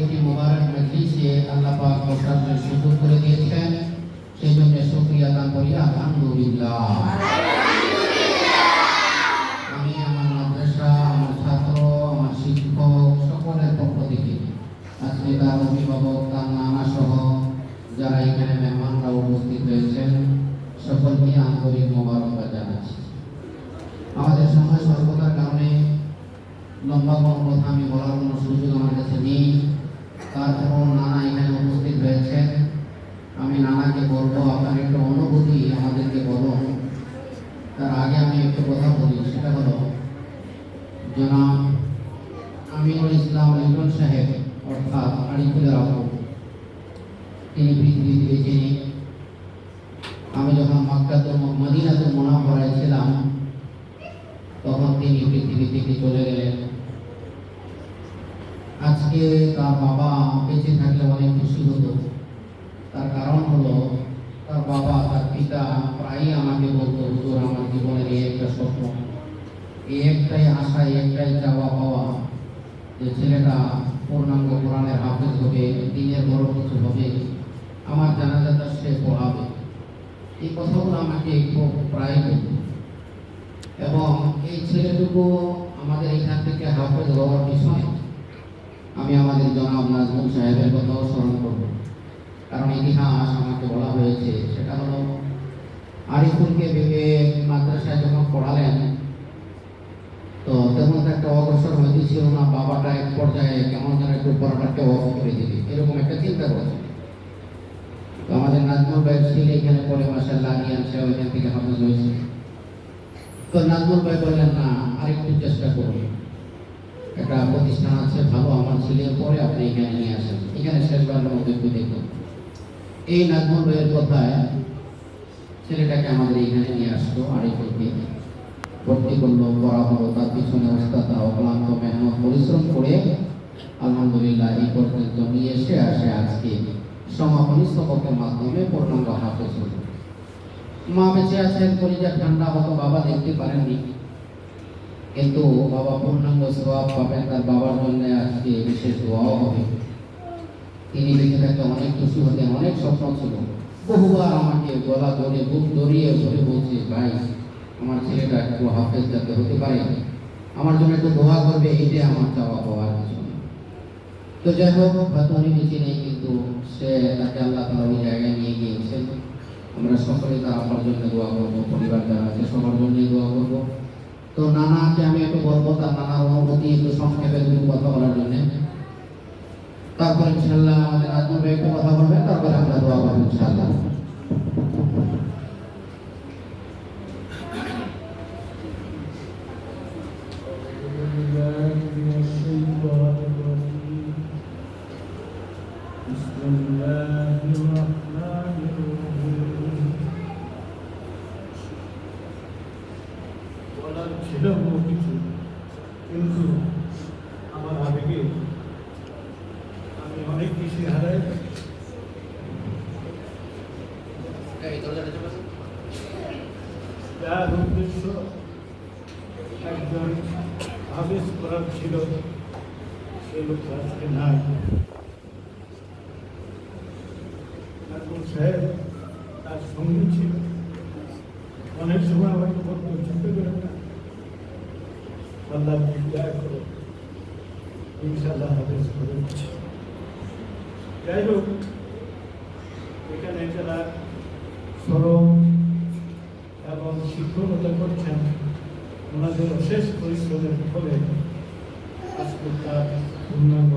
একটি মোবারক মজলিসে আল্লাহ পাক সুযোগ করে দিয়েছেন। সেই জন্য শুকরিয়া দান করি। আলহামদুলিল্লাহ। তার নানা সহ যারা এখানে উপস্থিত রয়েছেন, সকলকে জানাচ্ছি। আমাদের সময় স্বল্পতার কারণে লম্বা কোনো কথা আমি বলার কোনো সুযোগ আমার কাছে নেই তারপরও নানা এখানে উপস্থিত রয়েছেন আমি নানাকে বলব আপনার একটা অনুভূতি আমাদেরকে বলুন তার আগে আমি একটু কথা বলি সেটা হলো জনাব আমিনুল ইসলাম লিটন সাহেব, অর্থাৎ আরিফুলের আবু তিনি পৃথিবীতে বেঁচে নেই আমি যখন মক্কাতে মদিনাতে মোনাফরায় ছিলাম, তখন তিনি পৃথিবী থেকে চলে গেলেন। আজকে তার বাবা বেঁচে থাকলে অনেক খুশি হতো। তার কারণ হলো, তার বাবা তার পিতা প্রায়ই আমাকে বলতো, হুজুর, আমার জীবনের এই একটা স্বপ্ন এই একটাই আশা, একটাই চাওয়া পাওয়া যে ছেলেটা পূর্ণাঙ্গ কোরআনের হাফেজ হবে, দিনের বড় কিছু হবে। আমার জানাজাটা সে পড়াবে। এই কথাগুলো আমাকে খুব প্রায় এবং এই ছেলেটুকু আমাদের এখান থেকে হাফেজ হওয়ার পিছনে আমি আমাদের জনাব নাজমুল সাহেবের কথাও স্মরণ করব। কারণ ইতিহাস আমাকে বলা হয়েছে, সেটা হলো আরিফুলকে ভেবে মাদ্রাসায় যখন পড়ালেন তো তেমন একটা অগ্রসর হইতে ছিল না, বাবাটা এক পর্যায়ে কেমন যেন একটু পড়াটাকে অফ করে দিবে। এরকম একটা চিন্তা করেছে তো আমাদের নাজমুল ভাই ছিল এখানে পরে মাসাল্লাহ নিয়ে সে ওইখান থেকে হাফেজ হয়েছে। তো নাজমুল ভাই বললেন, না, আরেকটু চেষ্টা করুন। একটা প্রতিষ্ঠান আছে ভালো, আমার ছেলের পরে আপনি এখানে নিয়ে আসেন। এখানে শেষবারের মধ্যে একটু দেখুন। এই নাজমুল ভাইয়ের কথায় ছেলেটাকে আমাদের এখানে নিয়ে আসতো আসলো আরেকটুকে ভর্তি করল পড়া হলো তার পিছনে ওস্তাদ অক্লান্ত মেহনত পরিশ্রম করে আলহামদুলিল্লাহ এই পর্যন্ত নিয়ে এসে আসে আজকে সমাপনী স্তবকের মাধ্যমে পূর্ণাঙ্গ হাফেজ হলো মা বেঁচে আছেন পরিজা ঠান্ডা হতো বাবা দেখতে পারেননি কিন্তু বাবা পূর্ণাঙ্গ স্বভাব পাবেন তার বাবার জন্য আজকে বিশেষ দোয়াও হবে তিনি বেঁচে থাকতে অনেক খুশি হতেন অনেক স্বপ্ন ছিল বহুবার আমাকে গলা ধরে বুক জড়িয়ে ধরে বলছে ভাই আমার ছেলেটা একটু হাফেজ যাতে হতে পারে, আমার জন্য একটু দোয়া করবে এইটাই আমার চাওয়া পাওয়ার কিছু তো যাই হোক, হয়তো উনি বেঁচে নেই, কিন্তু সে তাকে আল্লাহ তালা ওই জায়গায় নিয়ে গিয়েছেন। আমরা সকলে তার আমার জন্য দোয়া করব, পরিবার যারা আছে সবার জন্যই দোয়া করব। তো নানাকে আমি একটু বলব, তার নানা অনুমতি, একটু সংক্ষেপে দুটো কথা বলার জন্যে। তারপরে ইনশাল্লাহ আমাদের আজমল ভাই একটু কথা বলবেন, তারপরে আমরা দোয়া করব ইনশাল্লাহ ছিল বহু কিছু কিন্তু আমার আবেগে আমি অনেক কিছু হারাই। যার উদ্দেশ্য একজন আবেশ করার ছিল সে লোক আজকে নাই। সাহেব তার সঙ্গী ছিল অনেক সময় আমাকে বলতো ছোট করে না আল্লাহ দয়া করো ইনশাল্লাহ আদেশ করে যাই হোক, এখানে যারা শ্রম এবং শিক্ষকতা করছেন, ওনাদের অশেষ পরিশ্রমের ফলে আজকে তার পূর্ণাঙ্গ